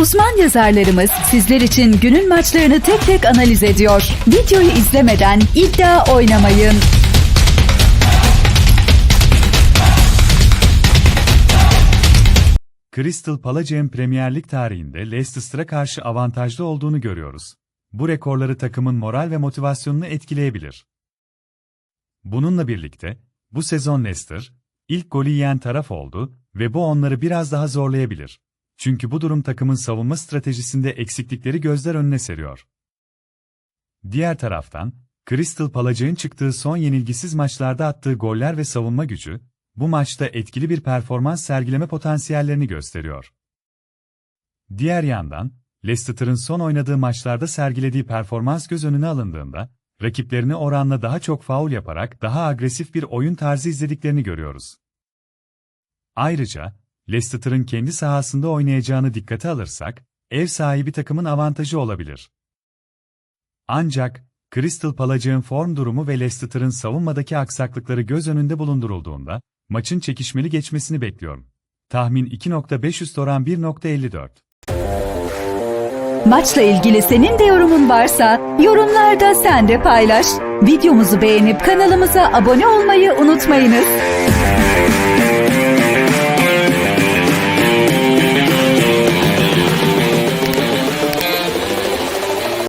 Uzman yazarlarımız sizler için günün maçlarını tek tek analiz ediyor. Videoyu izlemeden iddia oynamayın. Crystal Palace'ın Premier Lig tarihinde Leicester'a karşı avantajlı olduğunu görüyoruz. Bu rekorları takımın moral ve motivasyonunu etkileyebilir. Bununla birlikte, bu sezon Leicester, ilk golü yiyen taraf oldu ve bu onları biraz daha zorlayabilir. Çünkü bu durum takımın savunma stratejisinde eksiklikleri gözler önüne seriyor. Diğer taraftan, Crystal Palace'ın çıktığı son yenilgisiz maçlarda attığı goller ve savunma gücü, bu maçta etkili bir performans sergileme potansiyellerini gösteriyor. Diğer yandan, Leicester'ın son oynadığı maçlarda sergilediği performans göz önüne alındığında, rakiplerini oranla daha çok faul yaparak daha agresif bir oyun tarzı izlediklerini görüyoruz. Ayrıca, Leicester'ın kendi sahasında oynayacağını dikkate alırsak, ev sahibi takımın avantajı olabilir. Ancak, Crystal Palace'ın form durumu ve Leicester'ın savunmadaki aksaklıkları göz önünde bulundurulduğunda, maçın çekişmeli geçmesini bekliyorum. Tahmin 2.5 üst oran 1.54. Maçla ilgili senin de yorumun varsa yorumlarda sen de paylaş. Videomuzu beğenip kanalımıza abone olmayı unutmayınız.